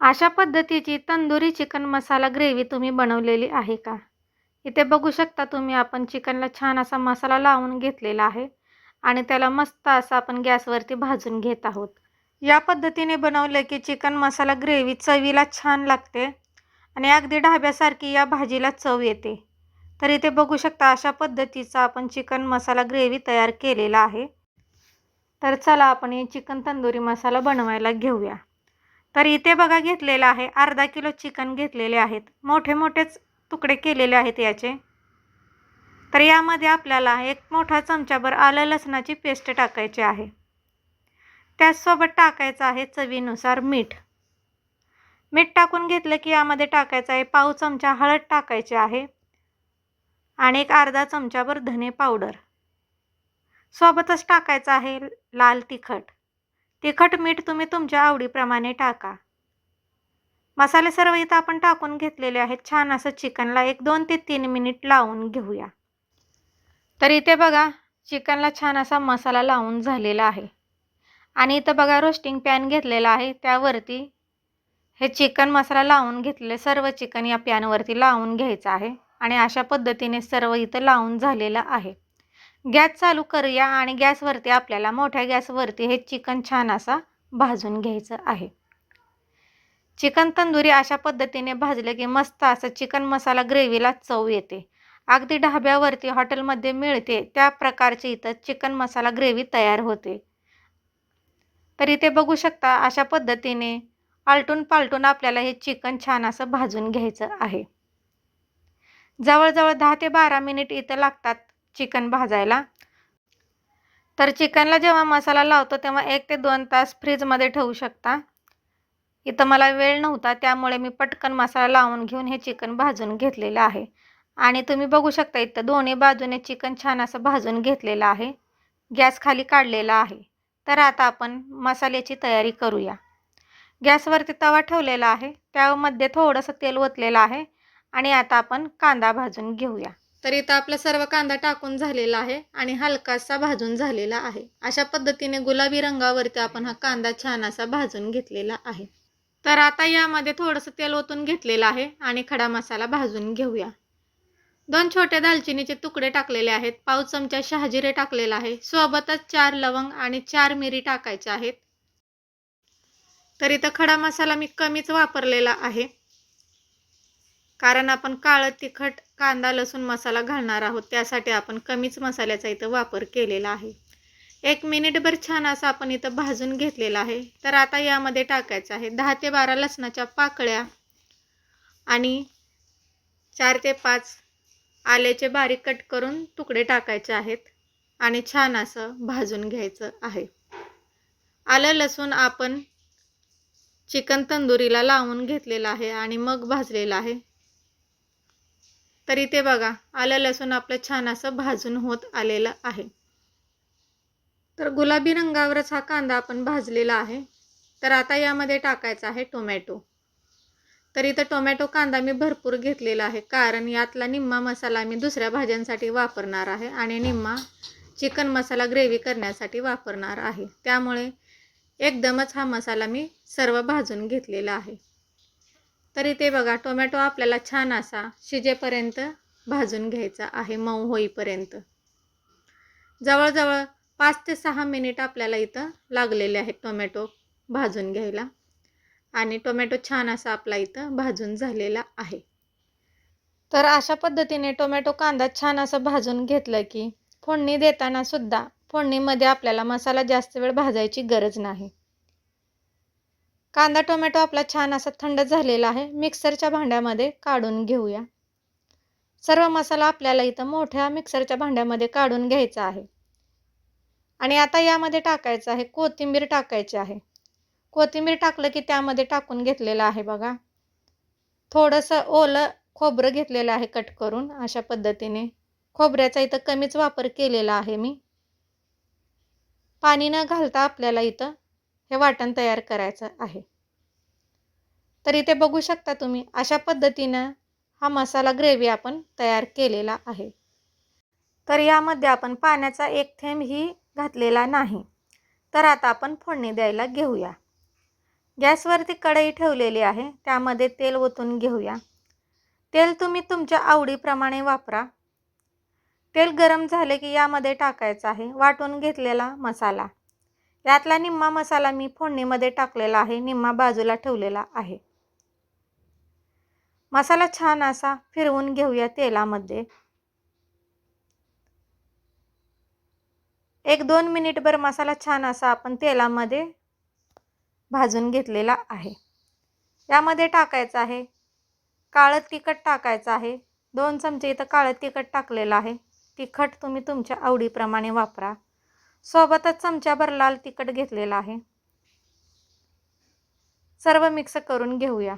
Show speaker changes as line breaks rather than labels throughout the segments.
अशा पद्धतीची तंदुरी चिकन मसाला ग्रेव्ही तुम्ही बनवलेली आहे का? इथे बघू शकता तुम्ही आपण चिकनला छान असा मसाला लावून घेतलेला आहे आणि त्याला मस्त असा आपण गॅसवरती भाजून घेत आहोत. या पद्धतीने बनवलं की चिकन मसाला ग्रेव्ही चवीला छान लागते आणि अगदी ढाब्यासारखी या भाजीला चव येते. तर इथे बघू शकता अशा पद्धतीचा आपण चिकन मसाला ग्रेव्ही तयार केलेला आहे. तर चला आपण हे चिकन तंदुरी मसाला बनवायला घेऊया. तर इथे बघा घेतलेलं आहे. अर्धा किलो चिकन घेतलेले आहेत. मोठे मोठेच तुकडे केलेले आहेत याचे. तर यामध्ये आपल्याला एक मोठा चमचाभर आलं लसणाची पेस्ट टाकायची आहे. त्याचसोबत टाकायचं आहे चवीनुसार मीठ. मीठ टाकून घेतलं की यामध्ये टाकायचं आहे पाव चमचा हळद टाकायची आहे आणि एक अर्धा चमचाभर धने पावडर. सोबतच टाकायचं आहे लाल तिखट. तिखट मीठ तुम्ही तुमच्या आवडीप्रमाणे टाका. मसाले सर्व इथं आपण टाकून घेतलेले आहेत. छान असं चिकनला एक दोन ते तीन मिनिट लावून घेऊया. तर इथे बघा चिकनला छान असा मसाला लावून झालेला आहे. आणि इथं बघा रोस्टिंग पॅन घेतलेला आहे. त्यावरती हे चिकन मसाला लावून घेतलेले सर्व चिकन या पॅनवरती लावून घ्यायचं आहे. आणि अशा पद्धतीने सर्व इथं लावून झालेलं आहे. गॅस चालू करूया आणि गॅसवरती आपल्याला मोठ्या गॅसवरती हे चिकन छान असा भाजून घ्यायचं आहे. चिकन तंदुरी अशा पद्धतीने भाजले की मस्त असं चिकन मसाला ग्रेव्हीला चव येते. अगदी ढाब्यावरती हॉटेलमध्ये मिळते त्या प्रकारची इथं चिकन मसाला ग्रेव्ही तयार होते. तर इथे बघू शकता अशा पद्धतीने आलटून पालटून आपल्याला हे चिकन छान असं भाजून घ्यायचं आहे. जवळजवळ दहा ते बारा मिनिट इथं लागतात. चिकन भाजायला. तर चिकनला जेव्हा मसाला लावतो तेव्हा एक ते दोन तास फ्रीजमध्ये ठेवू शकता. इथं मला वेळ नव्हता त्यामुळे मी पटकन मसाला लावून घेऊन हे चिकन भाजून घेतलेलं आहे. आणि तुम्ही बघू शकता इथं दोन्ही बाजूने चिकन छान असं भाजून घेतलेलं आहे. गॅस खाली काढलेला आहे. तर आता आपण मसाल्याची तयारी करूया. गॅसवरती तवा ठेवलेला आहे. त्यामध्ये थोडंसं तेल ओतलेलं आहे. आणि आता आपण कांदा भाजून घेऊया. तर इथं आपला सर्व कांदा टाकून झालेला आहे आणि हलकासा भाजून झालेला आहे. अशा पद्धतीने गुलाबी रंगावरती आपण हा कांदा छान असा भाजून घेतलेला आहे. तर आता यामध्ये थोडंसं तेल ओतून घेतलेलं आहे आणि खडा मसाला भाजून घेऊया. दोन छोटे दालचिनीचे तुकडे टाकलेले आहेत. पाव चमचा शहाजिरे टाकलेला आहे. सोबतच चार लवंग आणि चार मिरी टाकायच्या आहेत. तर इथं खडा मसाला मी कमीच वापरलेला आहे. कारण आपण काळं तिखट कांदा लसूण मसाला घालणार आहोत. त्यासाठी आपण कमीच मसाल्याचा इथं वापर केलेला आहे. एक मिनिटभर छान असं आपण इथं भाजून घेतलेलं आहे. तर आता यामध्ये टाकायचं आहे. दहा ते बारा लसणाच्या पाकळ्या आणि चार ते पाच आल्याचे बारीक कट करून तुकडे टाकायचे आहेत आणि छान असं भाजून घ्यायचं आहे. आलं लसूण आपण चिकन तंदुरीला लावून घेतलेलं आहे आणि मग भाजलेलं आहे. तर इथे बघा आलं लसूण आपलं छान असं भाजून होत आलेलं आहे. तर गुलाबी रंगावरच हा कांदा आपण भाजलेला आहे. तर आता यामध्ये टाकायचा आहे टोमॅटो. तर इथं टोमॅटो कांदा मी भरपूर घेतलेला आहे कारण यातला निम्मा मसाला मी दुसऱ्या भाज्यांसाठी वापरणार आहे आणि निम्मा चिकन मसाला ग्रेव्ही करण्यासाठी वापरणार आहे. त्यामुळे एकदमच हा मसाला मी सर्व भाजून घेतलेला आहे. तर इथे बघा टोमॅटो आपल्याला छान असा शिजेपर्यंत भाजून घ्यायचा आहे मऊ होईपर्यंत. जवळजवळ पाच ते सहा मिनिट आपल्याला इथं लागलेले आहेत टोमॅटो भाजून घ्यायला. आणि टोमॅटो छान असा आपला इथं भाजून झालेला आहे. तर अशा पद्धतीने टोमॅटो कांदा छान असं भाजून घेतलं की फोडणी देताना सुद्धा फोडणीमध्ये आपल्याला मसाला जास्त वेळ भाजायची गरज नाही. कांदा टोमॅटो आपला छान असा थंड झालेला आहे. मिक्सरच्या भांड्यामध्ये काढून घेऊया. सर्व मसाला आपल्याला इथं मोठ्या मिक्सरच्या भांड्यामध्ये काढून घ्यायचा आहे. आणि आता यामध्ये टाकायचं आहे कोथिंबीर टाकायची आहे. कोथिंबीर टाकलं की त्यामध्ये टाकून घेतलेलं आहे बघा. थोडंसं ओलं खोबरं घेतलेलं आहे कट करून अशा पद्धतीने. खोबऱ्याचा इथं कमीच वापर केलेला आहे मी. पाणी न घालता आपल्याला इथं हे वाटण तयार करायचं आहे. तर इथे बघू शकता तुम्ही अशा पद्धतीनं हा मसाला ग्रेव्ही आपण तयार केलेला आहे. तर यामध्ये आपण पाण्याचा एक थेंबही घातलेला नाही. तर आता आपण फोडणी द्यायला घेऊया. गॅसवरती कढई ठेवलेली आहे त्यामध्ये तेल ओतून घेऊया. तेल तुम्ही तुमच्या आवडीप्रमाणे वापरा. तेल गरम झाले की यामध्ये टाकायचं आहे वाटून घेतलेला मसाला. यातला निम्मा मसाला मी फोडणीमध्ये टाकलेला आहे निम्मा बाजूला ठेवलेला आहे. मसाला छान असा फिरवून घेऊया तेलामध्ये. एक दोन मिनिटभर मसाला छान असा आपण तेलामध्ये भाजून घेतलेला आहे. यामध्ये टाकायचं आहे काळं तिखट टाकायचं आहे. दोन चमचे इथं काळं तिखट टाकलेलं आहे. तिखट तुम्ही तुमच्या आवडीप्रमाणे वापरा. सोबतच चमच्याभर लाल तिखट घेतलेलं आहे. सर्व मिक्स करून घेऊया.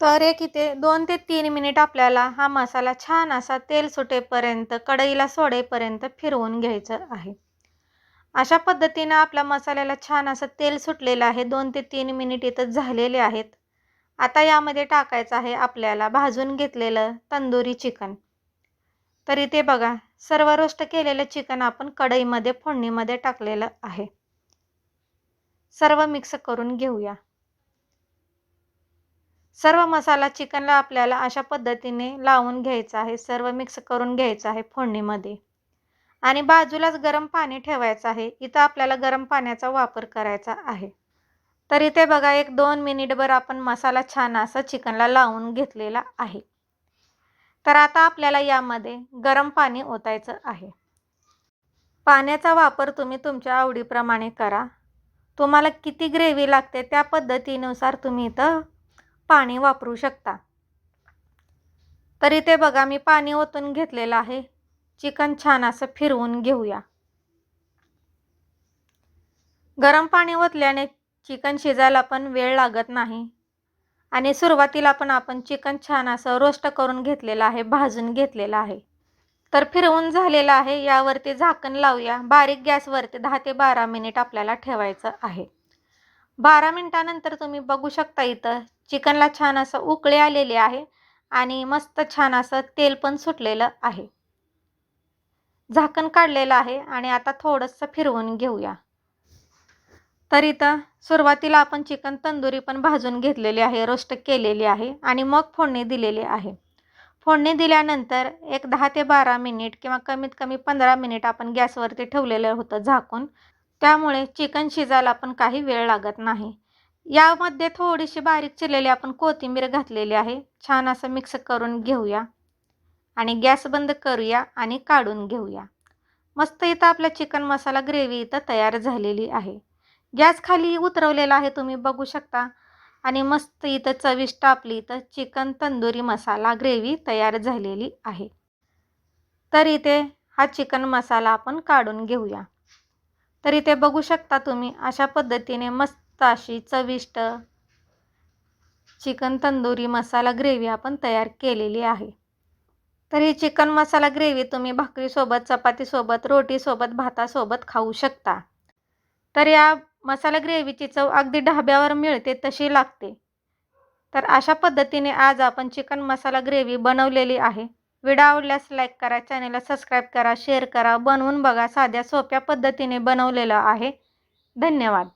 तर एक इथे दोन ते तीन मिनिट आपल्याला हा मसाला छान असा तेल सुटेपर्यंत कढईला सोडेपर्यंत फिरवून घ्यायचं आहे. अशा पद्धतीनं आपल्या मसाल्याला छान असं तेल सुटलेलं आहे. दोन ते तीन मिनिट इथं झालेले आहेत. आता यामध्ये टाकायचं आहे आपल्याला भाजून घेतलेलं तंदुरी चिकन. तर इथे बघा सर्व रोस्ट केलेलं चिकन आपण कढईमध्ये फोडणीमध्ये टाकलेलं आहे. सर्व मिक्स करून घेऊया. सर्व मसाला चिकनला आपल्याला अशा पद्धतीने लावून घ्यायचा आहे. सर्व मिक्स करून घ्यायचं आहे फोडणीमध्ये. आणि बाजूलाच गरम पाणी ठेवायचं आहे. इथं आपल्याला गरम पाण्याचा वापर करायचा आहे. तर इथे बघा एक दोन मिनिटभर आपण मसाला छान असा चिकनला लावून घेतलेला आहे. तर आता आपल्याला यामध्ये गरम पाणी ओतायचं आहे. पाण्याचा वापर तुम्ही तुमच्या आवडीप्रमाणे करा. तुम्हाला किती ग्रेव्ही लागते त्या पद्धतीनुसार तुम्ही इथं पाणी वापरू शकता. तर इथे बघा मी पाणी ओतून घेतलेलं आहे. चिकन छान असं फिरवून घेऊया. गरम पाणी ओतल्याने चिकन शिजायला पण वेळ लागत नाही. आणि सुरुवातीला पण आपण चिकन छान असं रोस्ट करून घेतलेलं आहे भाजून घेतलेलं आहे. तर फिरवून झालेलं आहे यावरती झाकण लावूया. बारीक गॅसवरती दहा ते बारा मिनिट आपल्याला ठेवायचं आहे. बारा मिनटानंतर तुम्ही बघू शकता इथं चिकनला छान असं उकळे आलेले आहे आणि मस्त छान असं तेल पण सुटलेलं आहे. झाकण काढलेलं आहे आणि आता थोडंसं फिरवून घेऊया. तर इथं सुरुवातीला आपण चिकन तंदुरी पण भाजून घेतलेली आहे रोस्ट केलेली आहे आणि मग फोडणी दिलेली आहे. फोडणी दिल्यानंतर एक दहा ते बारा मिनिट किंवा कमीत कमी पंधरा मिनिट आपण गॅसवरती ठेवलेलं होतं झाकून. त्यामुळे चिकन शिजायला पण काही वेळ लागत नाही. यामध्ये थोडीशी बारीक चिरलेली आपण कोथिंबीर घातलेली आहे. छान असं मिक्स करून घेऊया. आणि गॅस बंद करूया आणि काढून घेऊया. मस्त इथं आपला चिकन मसाला ग्रेव्ही इथं तयार झालेली आहे. गॅस खाली उतरवलेला आहे तुम्ही बघू शकता. आणि मस्त इथं चविष्ट आपली इथं चिकन तंदुरी मसाला ग्रेव्ही तयार झालेली आहे. तर इथे हा चिकन मसाला आपण काढून घेऊया. तर इथे बघू शकता तुम्ही अशा पद्धतीने मस्त अशी चविष्ट चिकन तंदुरी मसाला ग्रेव्ही आपण तयार केलेली आहे. तर ही चिकन मसाला ग्रेव्ही तुम्ही भाकरीसोबत चपातीसोबत रोटीसोबत भातासोबत खाऊ शकता. तर या मसाला ग्रेव्हीची चव अगदी ढाब्यावर मिळते तशी लागते. तर अशा पद्धतीने आज आपण चिकन मसाला ग्रेव्ही बनवलेली आहे. व्हिडिओ आवडल्यास लाईक करा चॅनेलला सबस्क्राईब करा शेअर करा. बनवून बघा साध्या सोप्या पद्धतीने बनवलेलं आहे. धन्यवाद.